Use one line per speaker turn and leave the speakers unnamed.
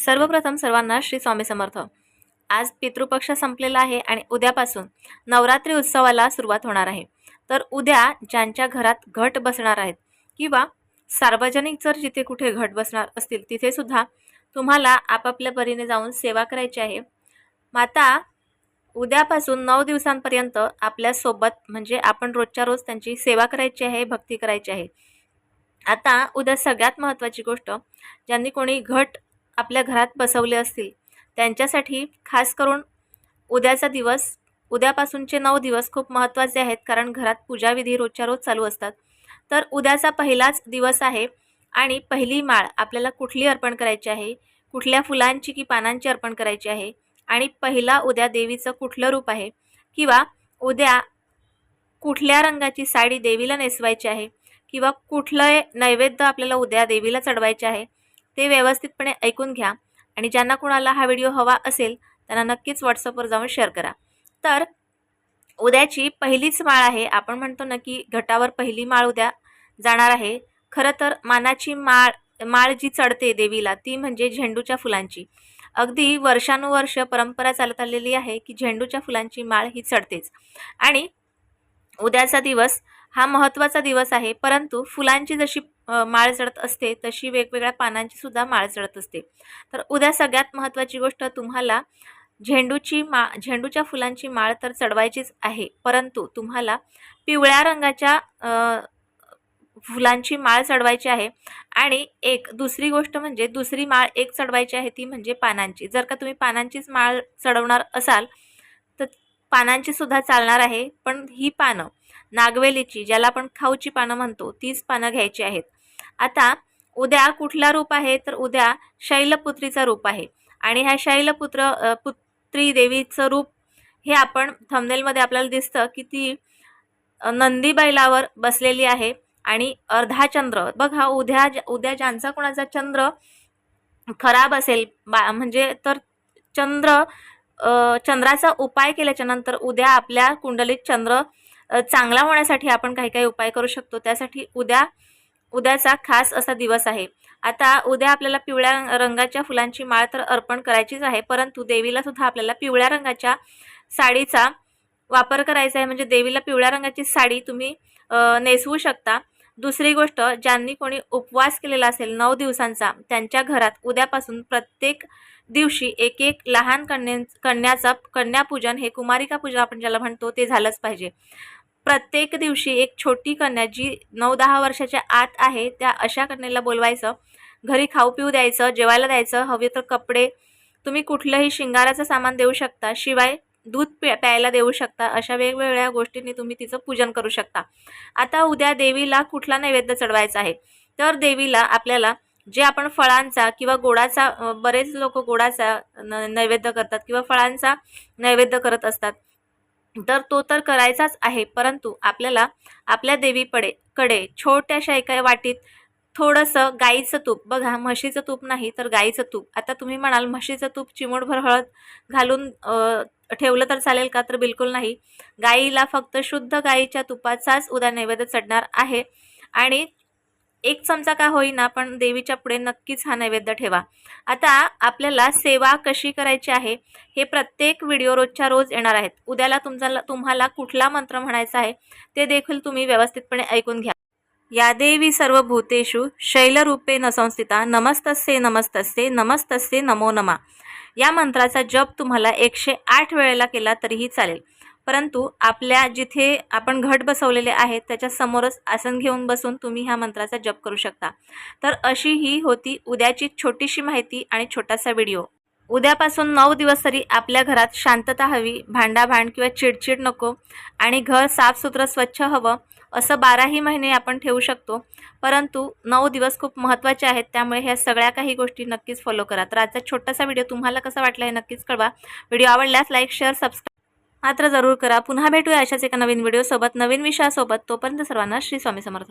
सर्वप्रथम सर्वांना श्री स्वामी समर्थ. आज पितृपक्ष संपलेला आहे आणि उद्यापासून नवरात्री उत्सवाला सुरुवात होणार आहे. तर उद्या ज्यांच्या घरात घट बसणार आहेत किंवा सार्वजनिक जर जिथे कुठे घट बसणार असतील तिथेसुद्धा तुम्हाला आपापल्या परीने जाऊन सेवा करायची आहे. माता उद्यापासून नऊ दिवसांपर्यंत आपल्यासोबत म्हणजे आपण रोजच्या रोज त्यांची सेवा करायची आहे भक्ती करायची आहे. आता उद्या सगळ्यात महत्त्वाची गोष्ट ज्यांनी कोणी घट आपल्या घरात बसवले असतील. त्यांच्यासाठी खास करून उद्याचा दिवस उद्यापासूनचे नऊ दिवस खूप महत्त्वाचे आहेत कारण घरात पूजाविधी रोजच्या रोज चालू असतात. तर उद्याचा पहिलाच दिवस आहे आणि पहिली माळ आपल्याला कुठली अर्पण करायची आहे? कुठल्या फुलांची की पानांची अर्पण करायची आहे? आणि पहिला उद्या देवीचं कुठलं रूप आहे? किंवा उद्या कुठल्या रंगाची साडी देवीला नेसवायची आहे? किंवा कुठलं नैवेद्य आपल्याला उद्या देवीला चढवायचे आहे? ते व्यवस्थितपणे ऐकून घ्या. आणि ज्यांना कुणाला हा व्हिडिओ हवा असेल त्यांना नक्कीच व्हॉट्सअपवर जाऊन शेअर करा. तर उद्याची पहिलीच माळ आहे. आपण म्हणतो ना की घटावर पहिली माळ उद्या जाणार आहे. खरं तर मानाची माळ माळ जी चढते देवीला ती म्हणजे झेंडूच्या फुलांची. अगदी वर्षानुवर्ष परंपरा चालत आलेली आहे की झेंडूच्या फुलांची माळ ही चढतेच. आणि उद्याचा दिवस हा महत्त्वाचा दिवस आहे. परंतु फुलांची जशी माळ चढत असते तशी वेगवेगळ्या पानांची सुद्धा माळ चढत असते. तर उद्या सगळ्यात महत्त्वाची गोष्ट तुम्हाला झेंडूची मा झेंडूच्या फुलांची माळ तर चढवायचीच आहे. परंतु तुम्हाला पिवळ्या रंगाच्या फुलांची माळ चढवायची आहे. आणि एक दुसरी गोष्ट म्हणजे दुसरी माळ एक चढवायची आहे ती म्हणजे पानांची. जर का तुम्ही पानांचीच माळ चढवणार असाल तर पानांची सुद्धा चालणार आहे. पण ही पानं नागवेलीची ज्याला आपण खाऊची पानं म्हणतो तीच पानं घ्यायची आहेत. आता उद्या कुठला रूप आहे? तर उद्या शैलपुत्रीचा रूप आहे. आणि ह्या शैलपुत्र पुत्री देवीचं रूप हे आपण थमनेलमध्ये आपल्याला दिसतं की ती नंदी बैलावर बसलेली आहे. आणि अर्धा चंद्र. बघा उद्या उद्या ज्यांचा कोणाचा चंद्र खराब असेल बा म्हणजे तर चंद्र चंद्राचा उपाय केल्याच्यानंतर उद्या आपल्या कुंडलीत चंद्र चांगला होण्यासाठी आपण काही काही उपाय करू शकतो. त्यासाठी उद्या उद्याचा खास असा दिवस आहे. आता उद्या आपल्याला पिवळ्या रंगाच्या फुलांची माळ तर अर्पण करायचीच आहे परंतु देवीला सुद्धा आपल्याला पिवळ्या रंगाच्या साडीचा वापर करायचा आहे. म्हणजे देवीला पिवळ्या रंगाची साडी तुम्ही नेसवू शकता. दुसरी गोष्ट ज्यांनी कोणी उपवास केलेला असेल नऊ दिवसांचा त्यांच्या घरात उद्यापासून प्रत्येक दिवशी एक एक लहान कन्या कन्याचा कन्यापूजन हे कुमारिका पूजन आपण ज्याला म्हणतो ते झालंच पाहिजे. प्रत्येक दिवशी एक छोटी कन्या जी नऊ दहा वर्षाच्या आत आहे त्या अशा कन्याला बोलवायचं. घरी खाऊ पिऊ द्यायचं जेवायला द्यायचं हवे तर कपडे. तुम्ही कुठलंही शिंगाराचं सामान देऊ शकता शिवाय दूध प्या प्यायला देऊ शकता अशा वेगवेगळ्या गोष्टींनी तुम्ही तिचं पूजन करू शकता. आता उद्या देवीला कुठला नैवेद्य चढवायचा आहे? तर देवीला आपल्याला जे आपण फळांचा किंवा गोडाचा बरेच लोक गोडाचा न नैवेद्य करतात किंवा फळांचा नैवेद्य करत असतात. तर तो तर करायचाच आहे परंतु आपल्याला आपल्या देवीपडे कडे छोट्याशा एका वाटीत थोडंसं गाईचं तूप बघा म्हशीचं तूप नाही तर गाईचं तूप. आता तुम्ही म्हणाल म्हशीचं तूप चिमूटभर हळद घालून ठेवलं तर चालेल का? तर बिलकुल नाही. गाईला फक्त शुद्ध गाईच्या तुपाचाच उद्या नैवेद्य चढणार आहे. आणि एक चमचा का होईना पण देवीच्या पुढे नक्कीच हा नैवेद्य ठेवा. आता आपल्याला सेवा कशी करायची आहे हे प्रत्येक व्हिडिओ रोजच्या रोज येणार आहेत. उद्याला तुमचा तुम्हाला कुठला मंत्र म्हणायचा आहे ते देखील तुम्ही व्यवस्थितपणे ऐकून घ्या. या देवी सर्व भूतेषु शैलरूपे न संस्थिता नमस्तस्ये नमस्तस्ये नमस्तस्ये नमो नमा. या मंत्राचा जप तुम्हाला एकशे आठ वेळेला केला तरीही चालेल. परंतु आपल्या जिथे आपण घट बसवलेले आहेत त्याच्यासमोरच आसन घेऊन बसून तुम्ही ह्या मंत्राचा जप करू शकता. तर अशी ही होती उद्याची छोटीशी माहिती आणि छोटासा व्हिडिओ. उद्यापासून नऊ दिवस तरी आपल्या घरात शांतता हवी भांडाभांड किंवा चिडचिड नको आणि घर साफसुथरं स्वच्छ हवं असं बाराही महिने आपण ठेवू शकतो. परंतु नऊ दिवस खूप महत्त्वाचे आहेत त्यामुळे ह्या सगळ्या काही गोष्टी नक्कीच फॉलो करा. तर आजचा छोटासा व्हिडिओ तुम्हाला कसा वाटला हे नक्कीच कळवा. व्हिडिओ आवडल्यास लाईक शेअर सबस्क्राईब मात्र जरूर करा. पुन्हा भेटूया अशाच एका नवीन व्हिडिओसोबत नवीन विषयासोबत. तोपर्यंत सर्वांना श्री स्वामी समर्थ.